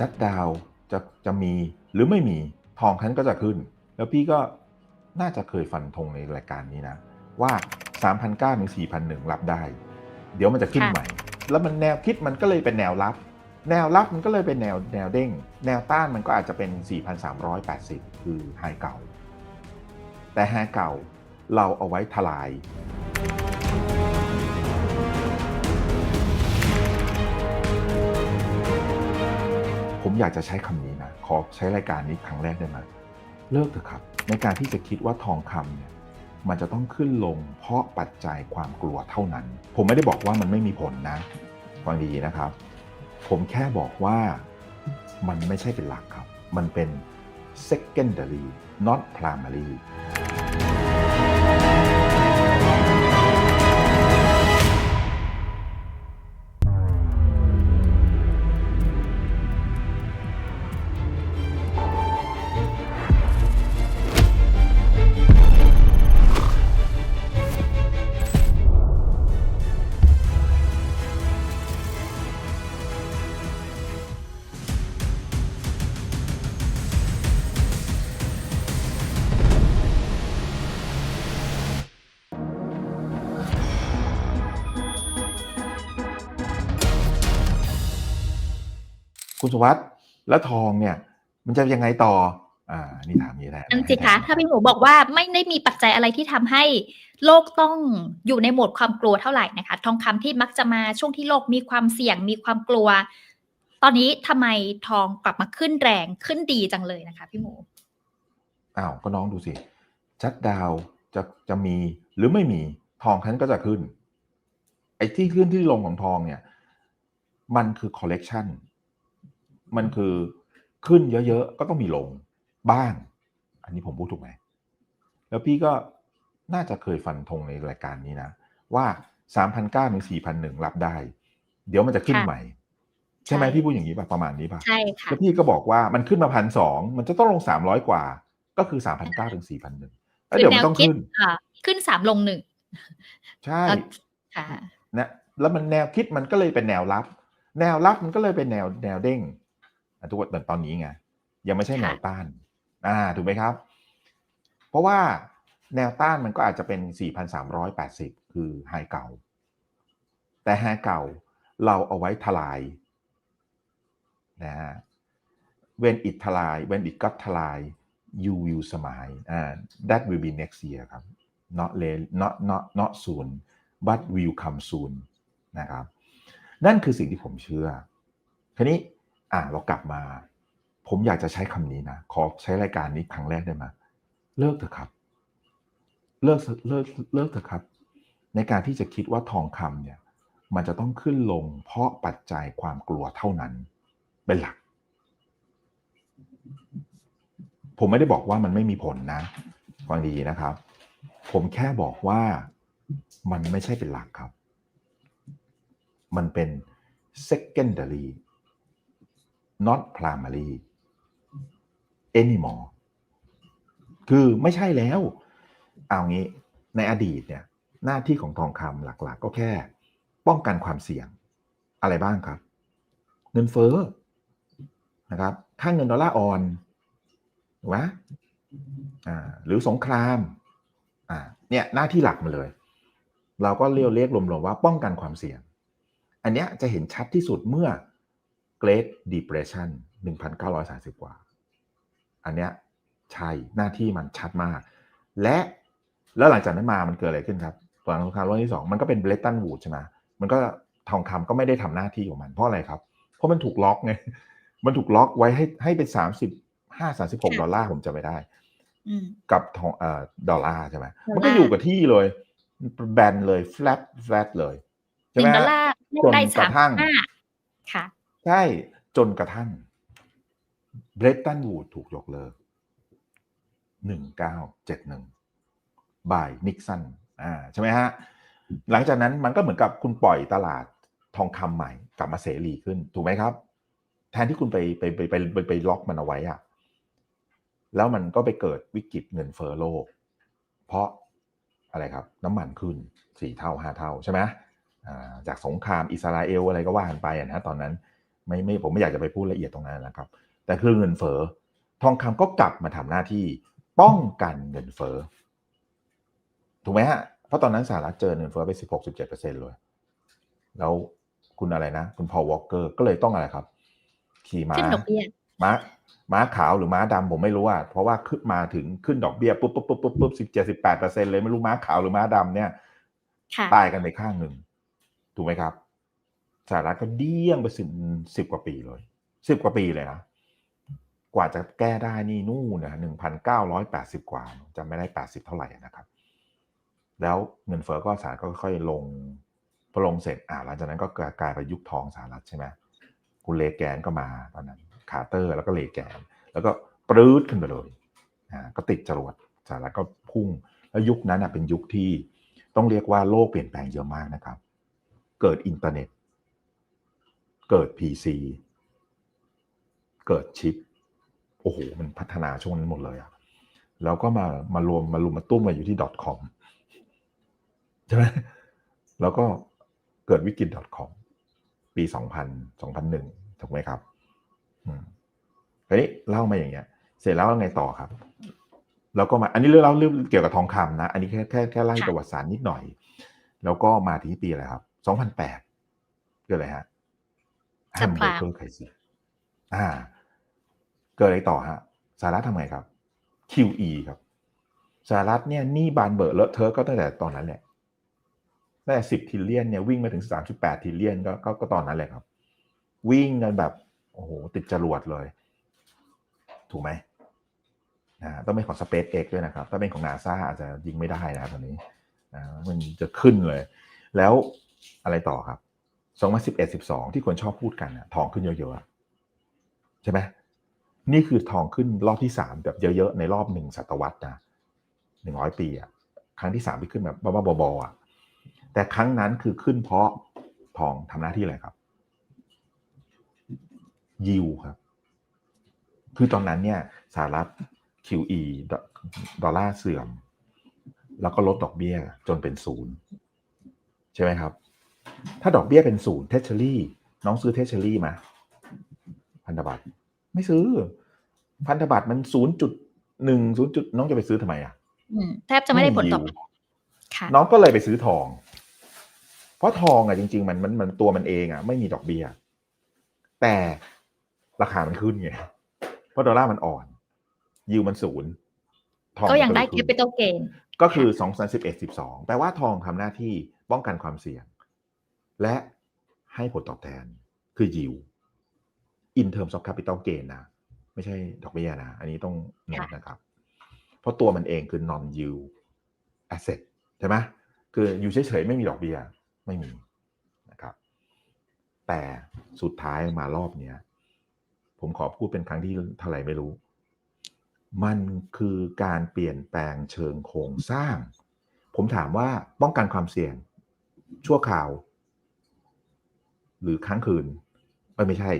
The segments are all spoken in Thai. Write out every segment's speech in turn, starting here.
ชัดดาวน์จะจะมีหรือไม่มีทองคันก็จะขึ้น แล้วพี่ก็น่าจะเคยฟันธงในรายการนี้นะ ว่า3,009ถึง4,001 รับได้ เดี๋ยวมันจะขึ้นค่ะใหม่ แล้วมันแนวคิดมันก็เลยเป็นแนวรับ แนวรับมันก็เลยเป็นแนวแนวเด้ง แนวต้านมันก็อาจจะเป็น 4,380 คือไฮเก่า แต่ไฮเก่าเราเอาไว้ทลาย ผมอยากจะใช้คำนี้นะ ขอใช้รายการนี้ครั้งแรกได้ไหมเลิกเถอะครับ ในการที่จะคิดว่าทองคำเนี่ยมันจะต้องขึ้นลงเพราะปัจจัยความกลัวเท่านั้น ผมไม่ได้บอกว่ามันไม่มีผลนะฟังดีๆนะครับ ผมแค่บอกว่ามันไม่ใช่เป็นหลักครับ มันเป็น secondary not primary คุณสุวัสด์แล้วทองเนี่ย มันจะยังไงต่อ อ่า นี่ถามนี้แหละนั่นสิคะถ้าพี่หมูบอกว่าไม่ได้มีปัจจัยอะไรที่ทำให้โลกต้องอยู่ในโหมดความกลัวเท่าไหร่นะคะ ทองคำที่มักจะมาช่วงที่โลกมีความเสี่ยงมีความกลัว ตอนนี้ทำไมทองกลับมาขึ้นแรงขึ้นดีจังเลยนะคะ พี่หมูอ้าวก็น้องดูสิชัดดาวน์จะจะมีหรือไม่มีทองคันก็จะขึ้น ไอ้ที่ขึ้นที่ลงของทองเนี่ย มันคือคอลเลกชัน มันคือขึ้นเยอะๆ ก็ต้องมีลงบ้าง อันนี้ผมพูดถูกไหม แล้วพี่ก็น่าจะเคยฟันธงในรายการนี้นะ ว่า3,900ถึง4,001รับได้ เดี๋ยวมันจะขึ้นค่ะใหม่ ใช่ไหมใช่พี่พูดอย่างนี้ป่ะประมาณนี้ป่ะใช่ค่ะแล้วพี่ก็บอกว่ามันขึ้นมาพันสองมันจะต้องลงสามร้อยกว่า ก็คือสามพันเก้าถึงสี่พันหนึ่งแล้วเดี๋ยวมันต้องขึ้นค่ะขึ้นสามลงหนึ่งใช่ค่ะนะแล้วมันแนวคิดมันก็เลยเป็นแนวรับ แนวรับมันก็เลยเป็นแนวแนวเด้งอะ ทุกคนเหมือนตอนนี้ไงยังไม่ใช่แนวต้านอ่าถูกไหมครับ เพราะว่าแนวต้านมันก็อาจจะเป็น 4,380 คือไฮเก่า แต่ไฮเก่าเราเอาไว้ทลายนะฮะ when it ทลาย when it got ทลาย you will smile อ่า that will be next year ครับ not late not not not soon but will come soon นะครับ นั่นคือสิ่งที่ผมเชื่อ ทีนี้ อ่าเรากลับมา ผมอยากจะใช้คำนี้นะ ขอใช้รายการนี้ครั้งแรกได้ไหมเลิกเถอะครับ เลิกเลิกเลิกเถอะครับ ในการที่จะคิดว่าทองคำเนี่ย มันจะต้องขึ้นลง เพราะปัจจัยความกลัวเท่านั้น เป็นหลัก ผมไม่ได้บอกว่ามันไม่มีผลนะฟังดีนะครับ ผมแค่บอกว่ามันไม่ใช่เป็นหลักครับ มันเป็น secondary not primary anymore คือไม่ใช่แล้ว เอางี้ในอดีตเนี่ยหน้าที่ของทองคำหลักๆก็แค่ ป้องกันความเสี่ยงอะไรบ้างครับ เงินเฟ้อนะครับค่างเงินดอลลาร์อ่อนถูกไหมอ่าหรือสงครามอ่าเนี่ยหน้าที่หลักมาเลย เราก็เรียกเรียกรวมๆว่าป้องกันความเสี่ยง อันเนี้ยจะเห็นชัดที่สุดเมื่อ Great Depression 1930 กว่า อันเนี้ยใช่หน้าที่มันชัดมาก และแล้วหลังจากนั้นมามันเกิดอะไรขึ้นครับตอนสงครามโลกที่สองมันก็เป็นเบรตันวูดใช่ไหมมันก็ทองคำก็ไม่ได้ทำหน้าที่ของมัน เพราะอะไรครับ เพราะมันถูกล็อกไงมันถูกล็อกไว้ให้ให้เป็นสามสิบห้าสามสิบหกค่ะดอลลาร์ผมจะไม่ได้อืมกับทองเอ่อดอลลาร์ใช่ไหมดอลลาร์มันก็อยู่กับที่เลย แบนเลย flat flat เลยหใช่นึ่ไหมงดอลลาร์แลกได้จนกสาระมทั่งห้าค่ะ ใช่จนกระทั่งเบรตันวูดถูกยกเลิกหนึ่งเก้าเจ็ดหนึ่งบายนิกสันอ่าใช่ไหมฮะ หลังจากนั้นมันก็เหมือนกับคุณปล่อยตลาดทองคำใหม่กลับมาเสรีขึ้น ถูกไหมครับ แทนที่คุณไปไปไปไปไปไปล็อกมันเอาไว้อะแล้วมันก็ไปเกิดวิกฤตเงินเฟ้อโลก เพราะอะไรครับ น้ำมันขึ้นสี่เท่าห้าเท่าใช่ไหมจากสงครามอิสราเอลอะไรก็ว่ากันไปอะนะตอนนั้น ไม่ไม่ผมไม่อยากจะไปพูดละเอียดตรงนั้นนะครับ แต่คือเงินเฟ้อทองคำก็กลับมาทำหน้าที่ป้องกันเงินเฟ้อถูกไหมฮะเพราะตอนนั้นสหรัฐเจอเงินเฟ้อไปสิบหกสิบเจ็ดเปอร์เซ็นเลย แล้วคุณอะไรนะ คุณพอลวอลเกอร์ก็เลยต้องอะไรครับ ขี่ม้าขึ้นดอกเบี้ยม้าม้าขาวหรือม้าดำผมไม่รู้อะเพราะว่าขึ้นมาถึงขึ้นดอกเบี้ยปุ๊บปุ๊บปุ๊บปุ๊บปุ๊บสิบเจ็ดสิบแปดเปอร์เซ็นเลยไม่รู้ม้าขาวหรือม้าดำเนี่ยค่ะตายกันไปข้างหนึ่งถูกไหมครับ สหรัฐก็เดี้ยงไปสิบสิบกว่าปีเลยสิบกว่าปีเลยนะกว่าจะแก้ได้นี่นู่นนะหนึ่งพันเก้าร้อยแปดสิบกว่าจำไม่ได้แปดสิบเท่าไหร่นะครับ แล้วเงินเฟ้อก็สหรัฐก็ค่อยลงพอลงเสร็จอ่าหลังจากนั้นก็กลายไปยุคทองสหรัฐใช่ไหมคุณเลแกนก็มาตอนนั้นคาร์เตอร์แล้วก็เลแกน แล้วก็ปรื้ดขึ้นไปเลยอ่าก็ติดจรวดสหรัฐก็พุ่ง แล้วยุคนั้นนะเป็นยุคที่ต้องเรียกว่าโลกเปลี่ยนแปลงเยอะมากนะครับ เกิดอินเทอร์เน็ต เกิด PC เกิดชิปโอ้โหมันพัฒนาช่วงนั้นหมดเลยอะแล้วก็มามารวมมารุมมาตุ้มมาอยู่ที่ .com ใช่ไหมแล้วก็เกิดวิกฤต .com ปี 2000 2001 ถูกไหมครับอืมทีนี้เล่ามาอย่างเงี้ย เสร็จแล้วยังไงต่อครับ แล้วก็มา อันนี้เรื่องเล่าเรื่องเกี่ยวกับทองคำนะ อันนี้แค่แค่แค่ไล่ค่ะประวัติศาสตร์นิดหน่อย แล้วก็มาที่ปีอะไรครับ 2008เกิดอะไรฮะ แฮมเบอร์เกอร์ไคซิอ่า เกิดอะไรต่อฮะสหรัฐทำไงครับ QE ครับสหรัฐเนี่ยหนี่บานเบอร์เลอะเทอะก็ตั้งแต่ตอนนั้นแหละตั้งแต่สิบทิลเลียนเนี่ยวิ่งมาถึงสามสิบแปดทิลเลียนก็ก็ก็ตอนนั้นแหละครับ วิ่งกันแบบโอ้โหติดจรวดเลย ถูกไหมนะต้องเป็นของ SpaceX ด้วยนะครับ ถ้าเป็นของ NASA อาจจะยิงไม่ได้นะครับตอนนี้นะมันจะขึ้นเลย แล้วอะไรต่อครับ 2011 12 ที่คนชอบพูดกันนะทองขึ้นเยอะๆอะใช่ไหมนี่คือทองขึ้นรอบที่สามแบบเยอะๆในรอบหนึ่งศตวรรษนะหนึ่งร้อยปีอะครั้งที่สามที่ขึ้นแบบบ้าๆบอๆอะแต่ครั้งนั้นคือขึ้นเพราะทองทำหน้าที่อะไรครับ ยิวครับ คือตอนนั้นเนี่ยสหรัฐ QE ดอดอลลาร์เสื่อม แล้วก็ลดดอกเบี้ยจนเป็นศูนย์ใช่ไหมครับ ถ้าดอกเบี้ยเป็นศูนย์เทเชอรี่น้องซื้อเทเชอรี่มา พันธบัตรไม่ซื้อ พันธบัตรมันศูนย์จุดหนึ่งศูนย์จุดน้องจะไปซื้อทำไมอะอืมแทบจะไม่ได้ผลตอบแทนค่ะน้องก็เลยไปซื้อทอง เพราะทองอะจริง ๆ มันมันมันตัวมันเองอะไม่มีดอกเบี้ย แต่ราคามันขึ้นไงเพราะดอลลาร์มันอ่อน ยิวมันศูนย์ทองก็ยังมันได้เลแคขึ้นปิตอลเกนก็คือสองพันสิบเอ็ดสิบสองแปลว่าทองทำหน้าที่ป้องกันความเสี่ยง และให้ผลตอบแทนคือ yield in terms of capital gain นะ ไม่ใช่ดอกเบี้ยนะ อันนี้ต้องโน้ตนะครับ เพราะตัวมันเองคือ non yield asset ใช่ไหมคืออยู่เฉยๆ ไม่มีดอกเบี้ยไม่มีนะครับ แต่สุดท้ายมารอบเนี้ยผมขอพูดเป็นครั้งที่เท่าไหร่ไม่รู้ มันคือการเปลี่ยนแปลงเชิงโครงสร้าง ผมถามว่าป้องกันความเสี่ยง ชั่วคราว หรือค้างคืนเอ้ยไม่ใช่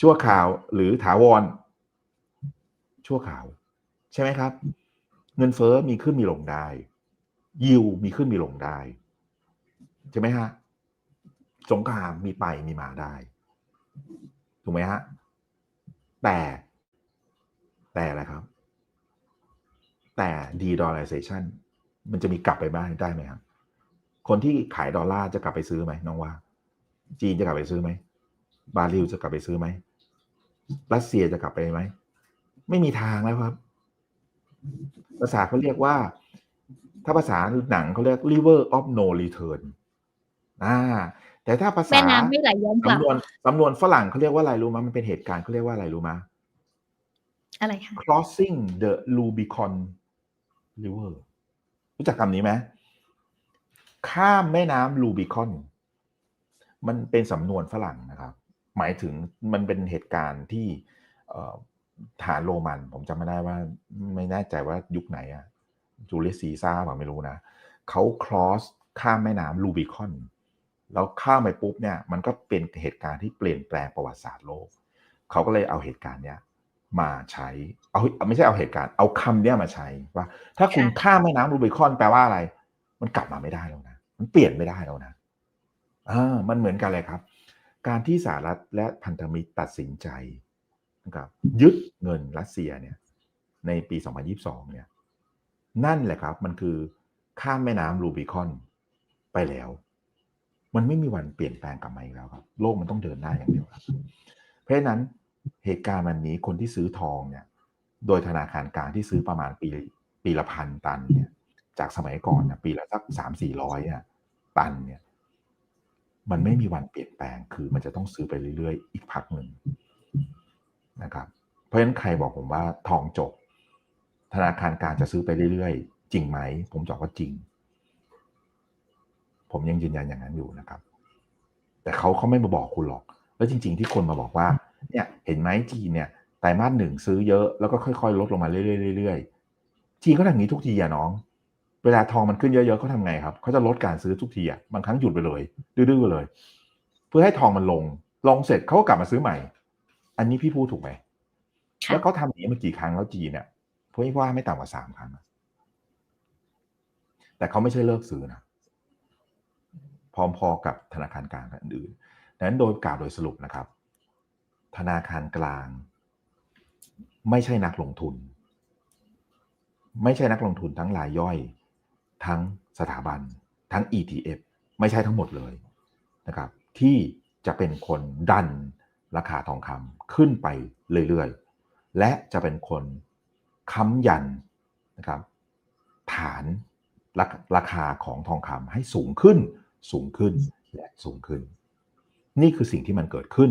ชั่วคราวหรือถาวร ชั่วคราว ใช่ไหมครับ เงินเฟอ้อมีขึ้นมีลงได้ ยิวมีขึ้นมีลงได้ ใช่ไหมฮะสงครามมีไปมีมาได้ ถูกไหมฮะ แต่แต่อะไรครับ แต่ de-dollarization มันจะมีกลับไปบ้างได้ไหมครับคนที่ขายดอลลาร์จะกลับไปซื้อไหมน้องว่า จีนจะกลับไปซื้อไหมบราซิลจะกลับไปซื้อไหมรัสเซียจะกลับไปไหมไม่มีทางแล้วครับ ภาษาเขาเรียกว่า ถ้าภาษาหนังเขาเรียก river of no return อ่า แต่ถ้าภาษาแม่น้ำไม่ไหลย้อนกลับสำนวนสำนวนฝรั่งเขาเรียกว่าอะไรรู้ไหมมันเป็นเหตุการณ์เขาเรียกว่าอะไรรู้ไหมอะไรคะ crossing the Rubicon River รู้จักคำนี้ไหมข้ามแม่น้ำลูบิคอน มันเป็นสำนวนฝรั่งนะครับ หมายถึงมันเป็นเหตุการณ์ที่เอ่อฐานโรมัน ผมจำไม่ได้ว่าไม่แน่ใจว่ายุคไหนอะจูเลียสซีซ่าร์เปล่าไม่รู้นะเขา cross ข้ามแม่น้ำลูบิคอน แล้วข้ามไปปุ๊บเนี่ยมันก็เป็นเหตุการณ์ที่เปลี่ยนแปลงประวัติศาสตร์โลก เขาก็เลยเอาเหตุการณ์เนี้ยมาใช้ เอาไม่ใช่เอาเหตุการณ์ เอาคำเนี้ยมาใช้ว่า ถ้าคุณค่ะข้ามแม่น้ำรูบิคอนแปลว่าอะไร มันกลับมาไม่ได้แล้วนะ มันเปลี่ยนไม่ได้แล้วนะ อ่ามันเหมือนกันเลยครับ การที่สหรัฐและพันธมิตรตัดสินใจนะครับยึดเงินรัสเซียเนี่ยในปี 2022 เนี่ยนั่นแหละครับมันคือข้ามแม่น้ำรูบิคอนไปแล้ว มันไม่มีวันเปลี่ยนแปลงกลับมาอีกแล้วครับ โลกมันต้องเดินหน้าอย่างเดียวครับ เพราะฉะนั้นเหตุการณ์วันนี้คนที่ซื้อทองเนี่ย โดยธนาคารกลางที่ซื้อประมาณปีปีละพันตันเนี่ย จากสมัยก่อนนะปีละสักสามสี่ร้อยเนี่ยตันเนี่ย มันไม่มีวันเปลี่ยนแปลงคือมันจะต้องซื้อไปเรื่อยๆ อีกพักหนึ่งนะครับ เพราะฉะนั้นใครบอกผมว่าทองจบ ธนาคารกลางจะซื้อไปเรื่อยๆ จริงไหม ผมตอบว่าจริง ผมยังยืนยันอย่างนั้นอยู่นะครับ แต่เขาเขาไม่มาบอกคุณหรอก แล้วจริง ๆ ที่คนมาบอกว่า เนี่ย เห็นไหมจีนเนี่ยไตรมาสหนึ่งซื้อเยอะแล้วก็ค่อย ๆ ลดลงมาเรื่อยๆเรื่อยๆจีนเขาทำอย่างนี้ทุกทีอะน้อง เวลาทองมันขึ้นเยอะๆเขาทำไงครับเขาจะลดการซื้อทุกทีอะบางครั้งหยุดไปเลย ดื้อๆเลย เพื่อให้ทองมันลง ลงเสร็จเขาก็กลับมาซื้อใหม่ อันนี้พี่พูดถูกไหมค่ะแล้วเขาทำอย่างนี้มากี่ครั้งแล้วจีนเนี่ยเพราะว่าไม่ต่ำกว่าสามครั้งอะแต่เขาไม่ใช่เลิกซื้อนะพร้อมๆกับธนาคารกลางอื่นๆดังนั้นโดยกล่าวโดยสรุปนะครับ ธนาคารกลาง ไม่ใช่นักลงทุน ไม่ใช่นักลงทุนทั้งรายย่อย ทั้งสถาบัน ทั้ง ETF ไม่ใช่ทั้งหมดเลยนะครับที่จะเป็นคนดันราคาทองคำขึ้นไปเรื่อยๆ และจะเป็นคนค้ำยันนะครับฐานราราคาของทองคำให้สูงขึ้น สูงขึ้นและสูงขึ้น นี่คือสิ่งที่มันเกิดขึ้น